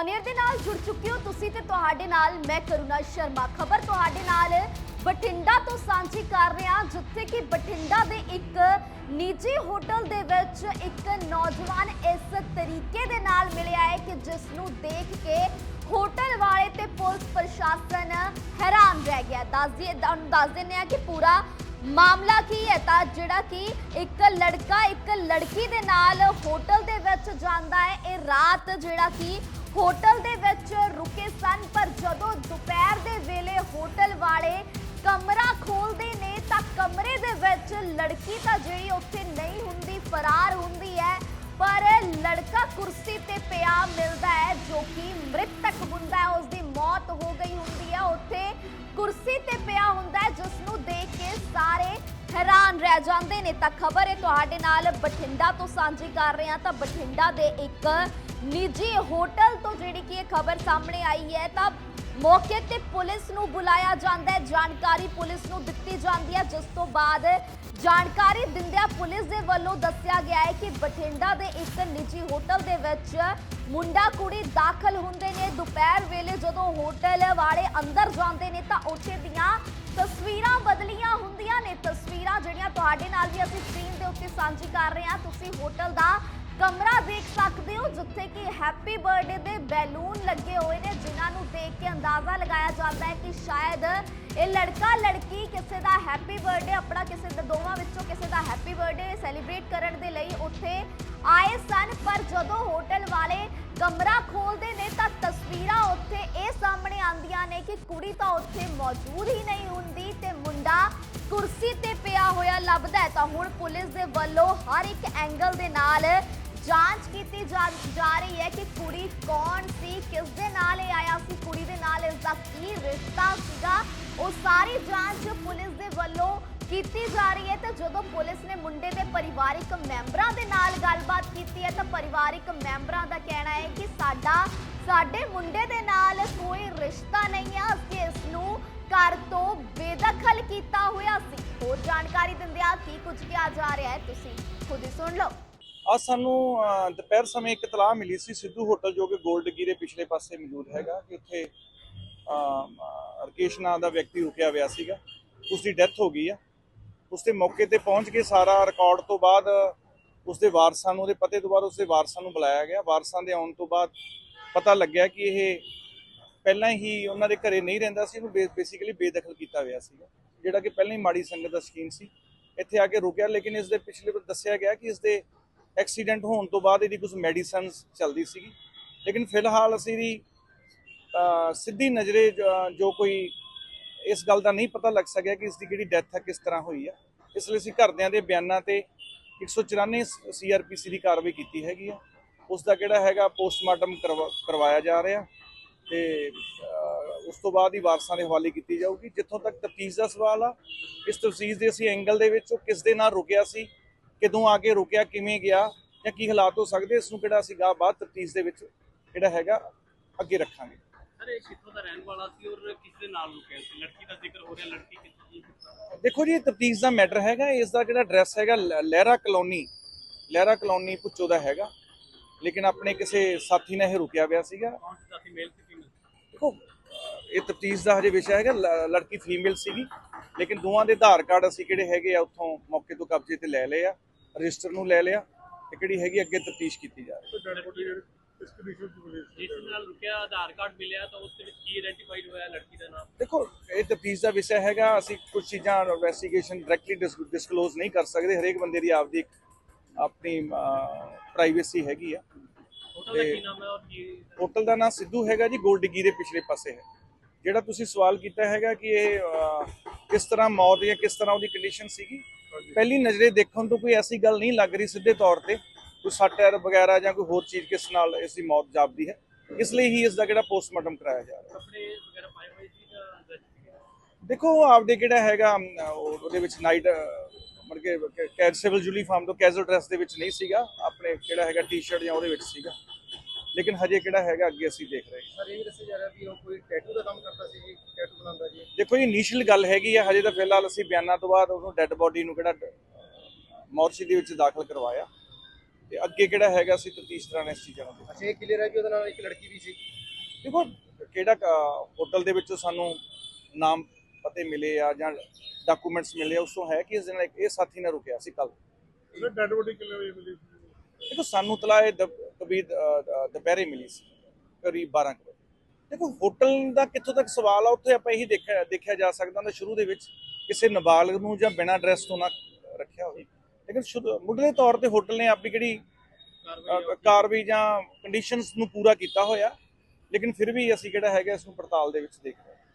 ਔਨੀਅਰ ਦੇ ਨਾਲ ਜੁੜ ਚੁੱਕੇ ਹੋ ਤੁਸੀਂ ਤੇ ਤੁਹਾਡੇ ਨਾਲ ਮੈਂ ਕਰੁਣਾ ਸ਼ਰਮਾ। ਖਬਰ ਤੁਹਾਡੇ ਨਾਲ ਬਠਿੰਡਾ ਤੋਂ ਸਾਂਝੀ ਕਰ ਰਹੇ ਹਾਂ ਜਿੱਥੇ ਕਿ ਬਠਿੰਡਾ ਦੇ ਇੱਕ ਨਿੱਜੀ ਹੋਟਲ ਦੇ ਵਿੱਚ ਇੱਕ ਨੌਜਵਾਨ ਇਸ ਤਰੀਕੇ ਦੇ ਨਾਲ ਮਿਲਿਆ ਹੈ ਕਿ ਜਿਸ ਨੂੰ ਦੇਖ ਕੇ ਹੋਟਲ ਵਾਲੇ ਤੇ ਪੁਲਿਸ ਪ੍ਰਸ਼ਾਸਨ ਹੈਰਾਨ ਰਹਿ ਗਿਆ। ਦੱਸ ਦਈਏ, ਤੁਹਾਨੂੰ ਦੱਸ ਦਿੰਦੇ ਆ ਕਿ ਪੂਰਾ ਮਾਮਲਾ ਕੀ ਹੈ ਤਾਂ ਜਿਹੜਾ ਕਿ ਇੱਕ ਲੜਕਾ ਇੱਕ ਲੜਕੀ ਦੇ ਨਾਲ ਹੋਟਲ ਦੇ ਵਿੱਚ ਜਾਂਦਾ ਹੈ। ਇਹ ਰਾਤ ਜਿਹੜਾ ਕਿ ਹੋਟਲ ਦੇ ਵਿੱਚ ਰੁਕੇ ਸਨ, ਪਰ ਜਦੋਂ ਦੁਪਹਿਰ ਦੇ ਵੇਲੇ ਹੋਟਲ ਵਾਲੇ ਕਮਰਾ ਖੋਲਦੇ ਨੇ, ਤਾਂ ਕਮਰੇ ਦੇ ਵਿੱਚ ਲੜਕੀ ਤਾਂ ਜਿਹੜੀ ਉੱਥੇ ਨਹੀਂ ਹੁੰਦੀ, ਫਰਾਰ ਹੁੰਦੀ ਹੈ। ਪਰ ਲੜਕਾ ਕੁਰਸੀ ਤੇ ਪਿਆ ਮਿਲਦਾ ਹੈ, ਜੋ ਕਿ ਮ੍ਰਿਤਕ ਹੁੰਦਾ ਹੈ। ਉਸ ਦੀ ਮੌਤ ਹੋ ਗਈ ਹੁੰਦੀ ਹੈ। ਉੱਥੇ ਕੁਰਸੀ ਤੇ ਪਿਆ ਹੁੰਦਾ ਹੈ ਜਿਸ ਨੂੰ ਦੇਖ ਕੇ ਸਾਰੇ ਹੈਰਾਨ ਰਹਿ ਜਾਂਦੇ ਨੇ। ਤਾਂ ਖਬਰ ਹੈ ਤੁਹਾਡੇ ਨਾਲ ਬਠਿੰਡਾ ਤੋਂ ਸਾਂਝੀ ਕਰ ਰਹੇ ਹਾਂ। ਤਾਂ ਬਠਿੰਡਾ ਦੇ ਇੱਕ ਨਿੱਜੀ ਹੋਟਲ ਤੋਂ ਜਿਹੜੀ ਕਿ ਇਹ ਖਬਰ ਸਾਹਮਣੇ ਆਈ ਹੈ, ਤਾਂ ਮੌਕੇ ਤੇ ਪੁਲਿਸ ਨੂੰ ਬੁਲਾਇਆ ਜਾਂਦਾ ਹੈ। ਜਾਣਕਾਰੀ ਪੁਲਿਸ ਨੂੰ ਦਿੱਤੀ ਜਾਂਦੀ ਹੈ। ਜਿਸ ਤੋਂ ਬਾਅਦ ਜਾਣਕਾਰੀ ਦਿੰਦਿਆਂ ਪੁਲਿਸ ਦੇ ਵੱਲੋਂ ਦੱਸਿਆ ਗਿਆ ਹੈ ਕਿ ਬਠਿੰਡਾ ਦੇ ਇੱਕ ਨਿੱਜੀ ਹੋਟਲ ਦੇ ਵਿੱਚ ਮੁੰਡਾ ਕੁੜੀ ਦਾਖਲ ਹੁੰਦੇ ਨੇ। ਦੁਪਹਿਰ ਵੇਲੇ ਜਦੋਂ ਹੋਟਲ ਵਾਲੇ ਅੰਦਰ ਜਾਂਦੇ ਨੇ, ਤਾਂ ਉੱਥੇ ਦੀਆਂ ਤਸਵੀਰਾਂ ਬਦਲੀਆਂ ਹੁੰਦੀਆਂ ਨੇ। ਤਸਵੀਰਾਂ ਜਿਹੜੀਆਂ ਤੁਹਾਡੇ ਨਾਲ ਵੀ ਅਸੀਂ ਸਕਰੀਨ ਦੇ ਉੱਤੇ ਸਾਂਝੀ ਕਰ ਰਹੇ ਹਾਂ। ਤੁਸੀਂ ਹੋਟਲ ਦਾ ਕਮਰਾ ਦੇਖ ਸਕਦੇ ਹੋ, ਜਿੱਥੇ ਕਿ ਹੈਪੀ ਬਰਥਡੇ ਦੇ ਬੈਲੂਨ ਲੱਗੇ ਹੋਏ ਨੇ, ਜਿਨ੍ਹਾਂ ਨੂੰ ਦੇਖ ਕੇ ਅੰਦਾਜ਼ਾ ਲਗਾਇਆ ਜਾਂਦਾ ਹੈ ਕਿ ਸ਼ਾਇਦ ਇਹ ਲੜਕਾ ਲੜਕੀ ਕਿਸੇ ਦਾ ਹੈਪੀ ਬਰਥਡੇ ਆਪਣਾ ਕਿਸੇ ਦੇ ਦੋਵਾਂ ਵਿੱਚੋਂ ਕਿਸੇ ਦਾ ਹੈਪੀ ਬਰਥਡੇ ਸੈਲੀਬ੍ਰੇਟ ਕਰਨ ਦੇ ਲਈ ਉੱਥੇ ਆਏ ਸਨ। ਪਰ ਜਦੋਂ ਹੋਟਲ ਵਾਲੇ ਕਮਰਾ ਖੋਲਦੇ ਨੇ, ਤਾਂ ਤਸਵੀਰਾਂ ਉੱਥੇ ਇਹ ਸਾਹਮਣੇ ਆਉਂਦੀਆਂ ਨੇ ਕਿ ਕੁੜੀ ਤਾਂ ਉੱਥੇ ਮੌਜੂਦ ਹੀ ਨਹੀਂ ਹੁੰਦੀ ਤੇ ਮੁੰਡਾ ਕੁਰਸੀ ਤੇ ਪਿਆ ਹੋਇਆ ਲੱਭਦਾ ਤਾਂ ਹੁਣ ਪੁਲਿਸ ਦੇ ਵੱਲੋਂ ਹਰ ਇੱਕ ਐਂਗਲ ਦੇ ਨਾਲ ਜਾਂਚ ਕੀਤੀ ਜਾ ਜਾ ਰਹੀ ਹੈ ਕਿ ਕੁੜੀ ਕੌਣ ਸੀ, ਕਿਸ ਦੇ ਨਾਲ ਇਹ ਆਇਆ ਸੀ, ਕੁੜੀ ਦੇ ਨਾਲ ਇਸ ਦਾ ਕੀ ਰਿਸ਼ਤਾ ਸੀਗਾ? ਉਹ ਸਾਰੀ ਜਾਂਚ ਪੁਲਿਸ ਦੇ ਵੱਲੋਂ ਕੀਤੀ ਜਾ ਰਹੀ ਹੈ। ਤੇ ਜਦੋਂ ਪੁਲਿਸ ਨੇ ਮੁੰਡੇ ਦੇ ਪਰਿਵਾਰਿਕ ਮੈਂਬਰਾਂ ਦੇ ਨਾਲ ਗੱਲਬਾਤ ਕੀਤੀ ਹੈ, ਤਾਂ ਪਰਿਵਾਰਿਕ ਮੈਂਬਰਾਂ ਦਾ ਕਹਿਣਾ ਹੈ ਕਿ ਸਾਡਾ ਸਾਡੇ ਮੁੰਡੇ ਦੇ ਨਾਲ ਕੋਈ ਰਿਸ਼ਤਾ ਨਹੀਂ ਹੈ। ਅਸੀਂ ਇਸ ਨੂੰ ਘਰ ਤੋਂ ਬੇਦਖਲ ਕੀਤਾ ਹੋਇਆ ਸੀ। ਹੋਰ ਜਾਣਕਾਰੀ ਦਿੰਦਿਆਂ ਕੀ ਕੁਝ ਕਿਹਾ ਜਾ ਰਿਹਾ ਹੈ, ਤੁਸੀਂ ਖੁਦ ਹੀ ਸੁਣ ਲਓ। ਅੱਜ ਸਾਨੂੰ ਦੁਪਹਿਰ ਸਮੇਂ ਇੱਕ ਤਲਾਹ ਮਿਲੀ ਸੀ ਸਿੱਧੂ ਹੋਟਲ ਜੋ ਕਿ ਗੋਲਡਗੀ ਦੇ ਪਿਛਲੇ ਪਾਸੇ ਮੌਜੂਦ ਹੈਗਾ ਕਿ ਉੱਥੇ ਅਹ, ਰਕੇਸ਼ ਨਾਂ ਦਾ ਵਿਅਕਤੀ ਰੁਕਿਆ ਹੋਇਆ ਸੀਗਾ। ਉਸ ਦੀ ਡੈਥ ਹੋ ਗਈ ਆ। ਉਸ ਦੇ ਮੌਕੇ ਤੇ ਪਹੁੰਚ ਕੇ ਸਾਰਾ ਰਿਕਾਰਡ ਤੋਂ ਬਾਅਦ ਉਸ ਦੇ ਵਾਰਸਾਂ ਨੂੰ ਉਹਦੇ ਪਤੇ ਤੋਂ ਬਾਅਦ ਉਸ ਦੇ ਵਾਰਸਾਂ ਨੂੰ ਬੁਲਾਇਆ ਗਿਆ। ਵਾਰਸਾਂ ਦੇ ਆਉਣ ਤੋਂ ਬਾਅਦ ਪਤਾ ਲੱਗਿਆ ਕਿ ਇਹ ਪਹਿਲਾਂ ਹੀ ਉਹਨਾਂ ਦੇ ਘਰੇ ਨਹੀਂ ਰਹਿੰਦਾ ਸੀ ਉਹਨੂੰ ਬੇਸਿਕਲੀ ਬੇਦਖਲ ਕੀਤਾ ਹੋਇਆ ਸੀਗਾ। ਜਿਹੜਾ ਕਿ ਪਹਿਲਾਂ ਹੀ ਮਾੜੀ ਸੰਗਤ ਦਾ ਸ਼ਕੀਨ ਸੀ। ਇੱਥੇ ਆ ਕੇ ਰੁਕਿਆ ਲੇਕਿਨ ਇਸ ਦੇ ਪਿਛਲੇ ਦੱਸਿਆ ਗਿਆ ਕਿ ਇਸ ਦੇ ਐਕਸੀਡੈਂਟ ਹੋਣ ਤੋਂ ਬਾਅਦ ਇਹਦੀ ਕੁਝ ਮੈਡੀਸਨਸ ਚੱਲਦੀ ਸੀਗੀ। ਲੇਕਿਨ ਫਿਲਹਾਲ ਅਸੀਂ ਦੀ ਸਿੱਧੀ ਨਜ਼ਰੇ ਜੋ ਕੋਈ ਇਸ ਗੱਲ ਦਾ ਨਹੀਂ ਪਤਾ ਲੱਗ ਸਕਿਆ ਕਿ ਇਸ ਦੀ ਕਿਹੜੀ ਡੈਥ ਹੈ, ਕਿਸ ਤਰ੍ਹਾਂ ਹੋਈ ਆ ਇਸ ਲਈ ਅਸੀਂ ਘਰਦਿਆਂ ਦੇ ਬਿਆਨਾਂ ਤੇ 194 ਸੀਆਰਪੀਸੀ ਦੀ ਕਾਰਵਾਈ ਕੀਤੀ ਹੈਗੀ ਆ। ਉਸ ਦਾ ਕਿਹੜਾ ਹੈਗਾ ਪੋਸਟਮਾਰਟਮ ਕਰਵਾਇਆ ਜਾ ਰਿਹਾ ਤੇ ਉਸ ਤੋਂ ਬਾਅਦ ਹੀ ਵਾਰਸਾਂ ਦੇ ਹਵਾਲੇ ਕੀਤੀ ਜਾਊਗੀ। ਜਿੱਥੋਂ ਤੱਕ ਤਫਤੀਸ਼ ਦਾ ਸਵਾਲ ਆ, ਇਸ ਤਫਤੀਸ਼ ਦੇ ਅਸੀਂ ਐਂਗਲ ਦੇ ਵਿੱਚ ਉਹ ਕਿਸ ਦੇ ਨਾਲ ਰੁਕਿਆ ਸੀ ਕਿਦੋਂ ਆ ਕੇ ਰੁਕਿਆ ਕਿਵੇਂ ਗਿਆ ਜਾਂ ਕੀ ਹਾਲਾਤ ਹੋ ਸਕਦੇ ਇਸ ਨੂੰ ਕਿਹੜਾ ਅਸੀਂ ਗਾ ਬਾਅਦ ਤਫਤੀਸ਼ ਦੇ ਵਿੱਚ ਜਿਹੜਾ ਹੈਗਾ ਅੱਗੇ ਰੱਖਾਂਗੇ। ਸਰ ਇਹ ਕਿੱਥੋਂ ਦਾ ਰਹਿਣ ਵਾਲਾ ਸੀ ਔਰ ਕਿਸ ਦੇ ਨਾਲ ਰੁਕਿਆ ਸੀ? ਲੜਕੀ ਦਾ ਜ਼ਿਕਰ ਹੋ ਰਿਹਾ ਲੜਕੀ ਕਿੱਥੋਂ ਦੇਖੋ ਜੀ ਇਹ ਤਫਤੀਸ਼ ਦਾ ਮੈਟਰ ਹੈਗਾ ਇਸ ਦਾ ਜਿਹੜਾ ਐਡਰੈਸ ਹੈਗਾ ਲਹਿਰਾ ਕਲੋਨੀ ਲਹਿਰਾ ਕਲੋਨੀ ਪੁੱਚੋ ਦਾ ਹੈਗਾ। ਲੇਕਿਨ ਆਪਣੇ ਕਿਸੇ ਸਾਥੀ ਨਾਲ ਇਹ ਰੁਕਿਆ ਹੋਇਆ ਸੀਗਾ। ਸਾਥੀ? ਮੇਲ ਸੀ ਦੇਖੋ ਇਹ ਤਫਤੀਸ਼ ਦਾ ਹਜੇ ਵਿਸ਼ਾ ਹੈਗਾ ਲੜਕੀ ਫੀਮੇਲ ਸੀਗੀ। ਲੇਕਿਨ ਦੋਵਾਂ ਦੇ ਆਧਾਰ ਕਾਰਡ ਅਸੀਂ ਕਿਹੜੇ ਹੈਗੇ ਆ ਉੱਥੋਂ ਮੌਕੇ ਤੋਂ ਕਬਜ਼ੇ ਤੇ ਲੈ ਲਏ ਆ। ਰਜਿਸਟਰ ਨੂੰ ਲੈ ਲਿਆ ਤੇ ਕਿਹੜੀ ਹੈਗੀ ਅੱਗੇ ਤਫਤੀਸ਼ ਕੀਤੀ ਜਾ ਰਹੀ ਹੈ। ਜਿਸ ਨਾਲ ਰੁਕਿਆ ਆਧਾਰ ਕਾਰਡ ਮਿਲਿਆ ਤਾਂ ਉਸ ਦੇ ਵਿੱਚ ਕੀ ਆਇਡੈਂਟੀਫਾਈਡ ਹੋਇਆ ਲੜਕੀ ਦਾ ਨਾਮ? ਦੇਖੋ ਇਹ ਤਫਤੀਸ਼ ਦਾ ਵਿਸ਼ਾ ਹੈਗਾ ਅਸੀਂ ਕੁਝ ਚੀਜ਼ਾਂ ਇਨਵੈਸਟੀਗੇਸ਼ਨ ਡਾਇਰੈਕਟਲੀ ਡਿਸਕਲੋਜ਼ ਨਹੀਂ ਕਰ ਸਕਦੇ। ਹਰੇਕ ਬੰਦੇ ਦੀ ਆਪਦੀ ਇੱਕ ਆਪਣੀ ਪ੍ਰਾਈਵੇਸੀ ਹੈਗੀ ਆ। ਹੋਟਲ ਦਾ ਕੀ ਨਾਮ ਹੈ ਔਰ ਕੀ ਹੋਟਲ ਦਾ ਨਾਮ ਸਿੱਧੂ ਹੈਗਾ ਜੀ 골ਡ ਡਿੱਗੀ ਦੇ ਪਿਛਲੇ ਪਾਸੇ ਹੈ। ਜਿਹੜਾ ਤੁਸੀਂ ਸਵਾਲ ਕੀਤਾ ਹੈਗਾ ਕਿ ਇਹ ਕਿਸ ਤਰ੍ਹਾਂ ਮੌਤ ਜਾਂ ਕਿਸ ਤਰ੍ਹਾਂ ਉਹਦੀ ਕੰਡੀਸ਼ਨ ਸੀਗੀ ਪਹਿਲੀ ਨਜ਼ਰੇ ਦੇਖਣ ਤੋਂ ਕੋਈ ਐਸੀ ਗੱਲ ਨਹੀਂ ਲੱਗ ਰਹੀ ਸਿੱਧੇ ਤੌਰ ਤੇ। ਕੋਈ ਸੱਟ ਐਰ ਵਗੈਰਾ ਜਾਂ ਕੋਈ ਹੋਰ ਚੀਜ਼ ਕਿਸ ਨਾਲ ਇਸ ਦੀ ਮੌਤ ਜਾਪਦੀ ਹੈ ਇਸ ਲਈ ਹੀ ਇਸ ਦਾ ਜਿਹੜਾ ਪੋਸਟਮਾਰਟਮ ਕਰਾਇਆ ਜਾ ਰਿਹਾ। ਕੱਪੜੇ ਵਗੈਰਾ ਪਾਏ ਹੋਏ ਸੀ? ਦੇਖੋ ਉਹ ਆਪਦੇ ਕਿਹੜਾ ਹੈਗਾ ਉਹਦੇ ਵਿੱਚ ਨਾਈਟ ਮਤਲਬ ਕਿ ਕੈਜੂਅਲ ਯੂਨੀਫਾਰਮ ਤੋਂ ਕੈਜੂਅਲ ਡਰੈਸ ਦੇ ਵਿੱਚ ਨਹੀਂ ਸੀਗਾ। ਆਪਣੇ ਕਿਹੜਾ ਹੈਗਾ ਟੀ-ਸ਼ਰਟ ਜਾਂ ਉਹਦੇ ਵਿੱਚ ਸੀਗਾ। ਲੇਕਿਨ ਹਜੇ ਕਿਹੜਾ ਹੈਗਾ ਅੱਗੇ ਅਸੀਂ ਦੇਖ ਰਹੇ ਹਾਂ। ਸਰ ਇਹ ਵੀ ਦੱਸਿਆ ਜਾ ਰਿਹਾ ਵੀ ਉਹ ਕੋਈ ਟੈਟੂ ਦਾ ਕੰਮ ਕਰਦਾ ਸੀ ਜੀ ਟੈਟੂ ਬਣਾਉਂਦਾ ਜੀ। ਦੇਖੋ ਜੀ ਇਨੀਸ਼ੀਅਲ ਗੱਲ ਹੈਗੀ ਆ ਹਜੇ ਤਾਂ ਫਿਲਹਾਲ ਅਸੀਂ ਬਿਆਨਾਂ ਤੋਂ ਬਾਅਦ ਉਹਨੂੰ ਡੈੱਡ ਬੋਡੀ ਨੂੰ ਕਿਹੜਾ ਮੋਰਚੀ ਦੇ ਵਿੱਚ ਦਾਖਲ ਕਰਵਾਇਆ। ਤੇ ਅੱਗੇ ਕਿਹੜਾ ਹੈਗਾ ਸੀ ਤਫਤੀਸ਼ ਦੌਰਾਨ ਇਸ ਚੀਜ਼ਾਂ ਨੂੰ ਅੱਛਾ ਇਹ ਕਲੀਅਰ ਹੈ ਕਿ ਉਹਦੇ ਨਾਲ ਇੱਕ ਲੜਕੀ ਵੀ ਸੀ। ਦੇਖੋ ਕਿਹੜਾ ਹੋਟਲ ਦੇ ਵਿੱਚ ਸਾਨੂੰ ਨਾਮ ਪਤੇ ਮਿਲੇ ਆ ਜਾਂ ਡਾਕੂਮੈਂਟਸ ਮਿਲੇ ਆ ਉਸ ਤੋਂ ਹੈ ਕਿ ਇਸ ਦਿਨ ਇਹ ਸਾਥੀ ਨੇ ਰੁਕਿਆ ਸੀ ਕੱਲ ਉਹਨੇ ਡੈਡ ਬੋਡੀ ਕਿੰਨੇ ਵਜੇ ਮਿਲੀ ਸੀ? ਦੇਖੋ ਸਾਨੂੰ ਤਲਾ ਇਹ ਕਬੀ ਦੁਪਹਿਰੇ ਮਿਲੀ ਸੀ ਕਰੀਬ 12 ਕੁ ਵਜੇ। ਦੇਖੋ ਹੋਟਲ ਦਾ ਕਿੱਥੋਂ ਤੱਕ ਸਵਾਲ ਆ ਉੱਥੇ ਆਪਾਂ ਇਹੀ ਦੇਖਿਆ ਦੇਖਿਆ ਜਾ ਸਕਦਾ ਨਾ ਸ਼ੁਰੂ ਦੇ ਵਿੱਚ ਕਿਸੇ ਨਾਬਾਲਗ ਨੂੰ ਜਾਂ ਬਿਨਾਂ ਡਰੈਸ ਤੋਂ ਨਾ ਰੱਖਿਆ ਹੋਵੇ। ਲੇਕਿਨ ਮੁੱਢਲੇ ਤੌਰ ਤੇ ਹੋਟਲ ਨੇ ਆਪਣੀ ਕਿਹੜੀ ਕਾਰਵਾਈ ਜਾਂ ਕੰਡੀਸ਼ਨਸ ਨੂੰ ਪੂਰਾ ਕੀਤਾ ਹੋਇਆ। ਲੇਕਿਨ ਫਿਰ ਵੀ ਅਸੀਂ ਕਿਹੜਾ ਹੈਗਾ ਇਸ ਨੂੰ ਪੜਤਾਲ ਦੇ ਵਿੱਚ ਦੇਖਦੇ ਹਾਂ।